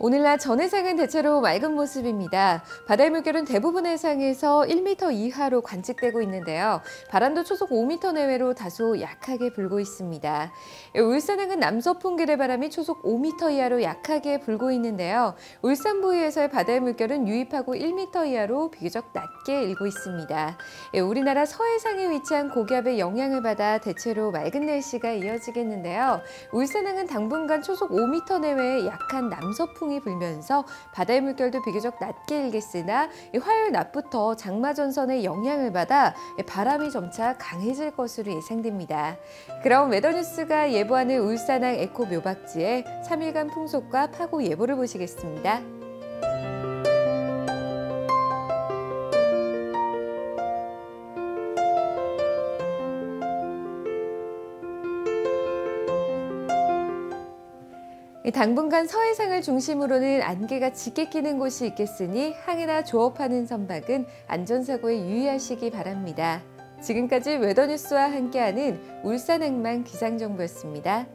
오늘날 전 해상은 대체로 맑은 모습입니다. 바다의 물결은 대부분 해상에서 1m 이하로 관측되고 있는데요. 바람도 초속 5m 내외로 다소 약하게 불고 있습니다. 울산항은 남서풍계의 바람이 초속 5m 이하로 약하게 불고 있는데요. 울산 부위에서의 바다의 물결은 유입하고 1m 이하로 비교적 낮게 일고 있습니다. 우리나라 서해상에 위치한 고기압의 영향을 받아 대체로 맑은 날씨가 이어지겠는데요. 울산항은 당분간 초속 5m 내외의 약한 남서풍 태풍이 불면서 바다의 물결도 비교적 낮게 일겠으나 화요일 낮부터 장마 전선의 영향을 받아 바람이 점차 강해질 것으로 예상됩니다. 그럼 웨더뉴스가 예보하는 울산항 에코 묘박지의 3일간 풍속과 파고 예보를 보시겠습니다. 당분간 서해상을 중심으로는 안개가 짙게 끼는 곳이 있겠으니 항해나 조업하는 선박은 안전사고에 유의하시기 바랍니다. 지금까지 웨더뉴스와 함께하는 울산행만 기상정보였습니다.